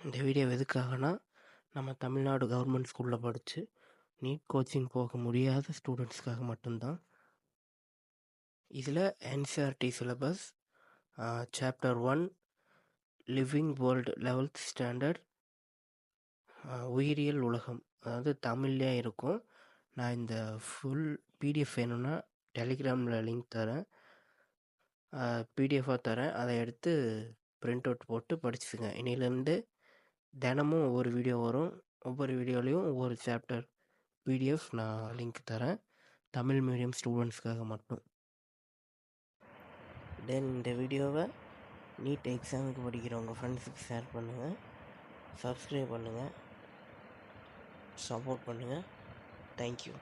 இந்த வீடியோ எதுக்காகனா நம்ம தமிழ்நாடு கவர்மெண்ட் ஸ்கூலில் படித்து நீட் கோச்சிங் போக முடியாத ஸ்டூடெண்ட்ஸ்க்காக மட்டும்தான். இதில் NCERT syllabus chapter one living world eleventh standard உயிரியல் உலகம். அதாவது தமிழ்லேயே இருக்கும். நான் இந்த ஃபுல் பிடிஎஃப் வேணும்னா டெலிகிராமில் லிங்க் தரேன். பிடிஎஃபாக தரேன். அதை எடுத்து பிரிண்ட் அவுட் போட்டு படிச்சுங்க இன்னிலேருந்து தினமும் ஒவ்வொரு வீடியோ வரும். ஒவ்வொரு வீடியோலையும் ஒவ்வொரு சாப்டர் பிடிஎஃப் நான் லிங்க் தரேன். தமிழ் மீடியம் ஸ்டூடெண்ட்ஸ்க்காக மட்டும். தென் இந்த வீடியோவை நீட் எக்ஸாமுக்கு படிக்கிறவங்க ஃப்ரெண்ட்ஸுக்கு ஷேர் பண்ணுங்கள் சப்ஸ்கிரைப் பண்ணுங்கள் சப்போர்ட் பண்ணுங்கள் தேங்க்யூ.